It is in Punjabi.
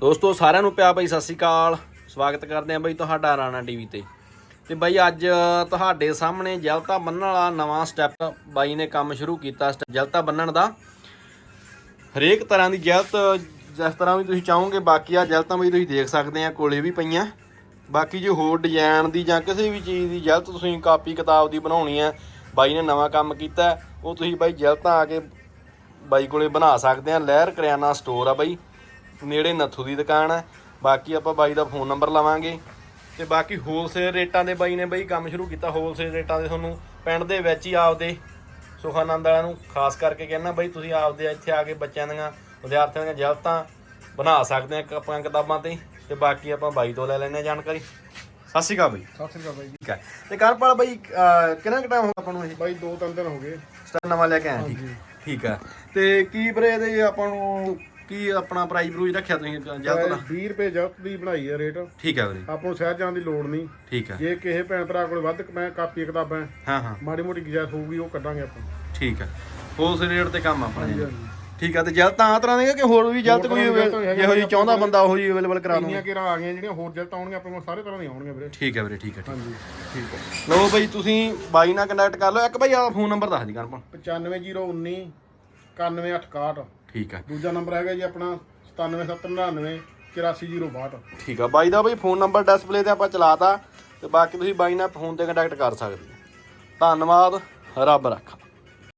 ਦੋਸਤੋ, ਸਾਰਿਆਂ ਨੂੰ ਪਿਆ ਬਾਈ, ਸਤਿ ਸ਼੍ਰੀ ਅਕਾਲ। ਸਵਾਗਤ ਕਰਦੇ ਆਂ ਬਾਈ ਤੁਹਾਡਾ ਰਾਣਾ ਟੀਵੀ ਤੇ। ਤੇ ਬਾਈ, ਅੱਜ ਤੁਹਾਡੇ ਸਾਹਮਣੇ ਜਲਤਾ ਬੰਨਣ ਵਾਲਾ ਨਵਾਂ ਸਟੈਪ ਬਾਈ ਨੇ ਕੰਮ ਸ਼ੁਰੂ ਕੀਤਾ ਸਟੈ- ਜਲਤਾ ਬੰਨਣ ਦਾ। ਹਰੇਕ ਤਰ੍ਹਾਂ ਦੀ ਜਲਤ, ਜਿਸ ਤਰ੍ਹਾਂ ਵੀ ਤੁਸੀਂ ਚਾਹੋਗੇ, ਬਾਕੀ ਆ ਜਲਤਾਂ ਬਾਈ ਤੁਸੀਂ ਦੇਖ ਸਕਦੇ ਆ ਕੋਲੇ ਵੀ ਪਈਆਂ। ਬਾਕੀ ਜੇ ਹੋਰ ਡਿਜ਼ਾਈਨ ਦੀ ਜਾਂ ਕਿਸੇ ਵੀ ਚੀਜ਼ ਦੀ ਜਲਤ ਤੁਸੀਂ ਕਾਪੀ ਕਿਤਾਬ ਦੀ ਬਣਾਉਣੀ ਆ ਬਾਈ ਨੇ ਨਵਾਂ ਕੰਮ ਕੀਤਾ, ਉਹ ਤੁਸੀਂ ਬਾਈ ਜਲਤਾਂ ਆ ਕੇ ਬਾਈ ਕੋਲੇ ਬਣਾ ਸਕਦੇ ਆ ਲਹਿਰ ਕਰਿਆਨਾ ਸਟੋਰ ਆ ਬਾਈ। ਨੇੜੇ ਨੱਥੂ ਦੀ ਦੁਕਾਨ ਹੈ। ਬਾਕੀ ਆਪਾਂ ਬਾਈ ਦਾ ਫੋਨ ਨੰਬਰ ਲਵਾਂਗੇ। ਤੇ ਬਾਕੀ ਹੋਲਸੇਲ ਰੇਟਾਂ ਦੇ ਬਾਈ ਨੇ ਬਾਈ ਕੰਮ ਸ਼ੁਰੂ ਕੀਤਾ ਹੋਲਸੇਲ ਰੇਟਾਂ ਦੇ ਤੁਹਾਨੂੰ ਪਿੰਡ ਦੇ ਵਿੱਚ ਹੀ ਆਪਦੇ ਸੁਖਾਨੰਦ ਵਾਲਿਆਂ ਨੂੰ ਖਾਸ ਕਰਕੇ ਕਹਿੰਦਾ ਬਾਈ ਤੁਸੀਂ ਆਪਦੇ ਇੱਥੇ ਆ ਕੇ ਬੱਚਿਆਂ ਦੀਆਂ ਵਿਦਿਆਰਥੀਆਂ ਦੀਆਂ ਜਲਤਾਂ ਬਣਾ ਸਕਦੇ ਆ ਕਾਪੀਆਂ ਕਿਤਾਬਾਂ ਤੇ। ਤੇ ਬਾਕੀ ਆਪਾਂ ਬਾਈ ਤੋਂ ਲੈ ਲੈਣੇ ਜਾਣਕਾਰੀ। ਸਤਿ ਸ਼੍ਰੀ ਅਕਾਲ ਬਾਈ। ਸਤਿ ਸ੍ਰੀ ਅਕਾਲ ਬਾਈ ਠੀਕ ਹੈ। ਤੇ ਕਰਪਾਲ ਬਾਈ ਕਿੰਨਾ ਕੁ ਟਾਈਮ ਹੋ ਆਪਾਂ ਨੂੰ ਇਹ? ਬਾਈ ਦੋ ਤਿੰਨ ਦਿਨ ਹੋ ਗਏ। ਸਟਾਰ ਨਵਾਂ ਲੈ ਕੇ ਆਏ ਠੀਕ। ਠੀਕ ਹੈ। ਤੇ ਕੀ ਵੀਰੇ ਇਹਦੇ ਆਪਾਂ ਨੂੰ? ਕੀ ਆਪਣਾ ਪ੍ਰਾਈਸ ਬਰੂਜ ਰੱਖਿਆ ਤੁਸੀਂ ਜਲਦ ਦਾ 20 ਰੁਪਏ ਜਲਤ ਦੀ ਬਣਾਈ ਹੈ ਰੇਟ ਠੀਕ ਹੈ ਵੀਰੇ। ਆਪਾਂ ਨੂੰ ਸ਼ਹਿਰ ਜਾਣ ਦੀ ਲੋੜ ਨਹੀਂ। ਠੀਕ ਹੈ ਜੇ ਕਿਸੇ ਭੈਣ ਭਰਾ ਕੋਲ ਵੱਧ ਮੈਂ ਕਾਪੀ ਕਿਤਾਬਾਂ ਹਾਂ ਹਾਂ ਮਾੜੀ ਮੋਟੀ ਗੁਜਾਇਸ਼ ਹੋਊਗੀ ਉਹ ਕੱਢਾਂਗੇ ਆਪਾਂ। ਠੀਕ ਹੈ ਹੋਲਸੇਲ ਰੇਟ ਤੇ ਕੰਮ ਆਪਣਾ ਜੀ। ਠੀਕ ਹੈ ਤੇ ਜਲਦ ਤਾਂ ਆ ਤਰ੍ਹਾਂ ਦੇ ਕਿ ਹੋਰ ਵੀ ਜਲਦ ਹੋਰ ਕੋਈ ਜਿਹੋ ਜੀ ਚਾਹੁੰਦਾ। ਬੰਦਾ ਉਹੋ ਜੀ ਅਵੇਲੇਬਲ ਕਰਾ ਦੂੰਗਾ ਕਿਹੜਾ ਆ ਗਈਆਂ ਜਿਹੜੀਆਂ ਹੋਰ ਜਲਤ ਆਉਣਗੀਆਂ ਆਪਣੇ ਕੋਲ ਸਾਰੇ ਤਰ੍ਹਾਂ ਦੀਆਂ ਆਉਣਗੀਆਂ ਵੀਰੇ। ਠੀਕ ਹੈ ਵੀਰੇ ਠੀਕ ਹੈ ਹਾਂਜੀ। ਠੀਕ ਹੈ ਲਓ ਬਈ ਤੁਸੀਂ ਬਾਈ ਨਾਲ ਕੰਟੈਕਟ ਕਰ ਲਓ। ਇੱਕ ਬਈ ਆ ਫੋਨ ਨੰਬਰ ਦੱਸ ਦੀ ਕਰਪਾਲ 95019 91861 ਠੀਕ ਹੈ ਦੂਜਾ ਨੰਬਰ ਹੈਗਾ ਜੀ ਆਪਣਾ 97799 84062 ਠੀਕ ਆ। ਬਾਈ ਦਾ ਬਈ ਫੋਨ ਨੰਬਰ ਡਿਸਪਲੇ ਤੇ ਆਪਾਂ ਚਲਾਤਾ ਤੇ ਬਾਕੀ ਤੁਸੀਂ ਬਾਈ ਨਾਲ ਫੋਨ ਤੇ ਕੰਟੈਕਟ ਕਰ ਸਕਦੇ ਹੋ। ਧੰਨਵਾਦ। ਰੱਬ ਰੱਖਾ।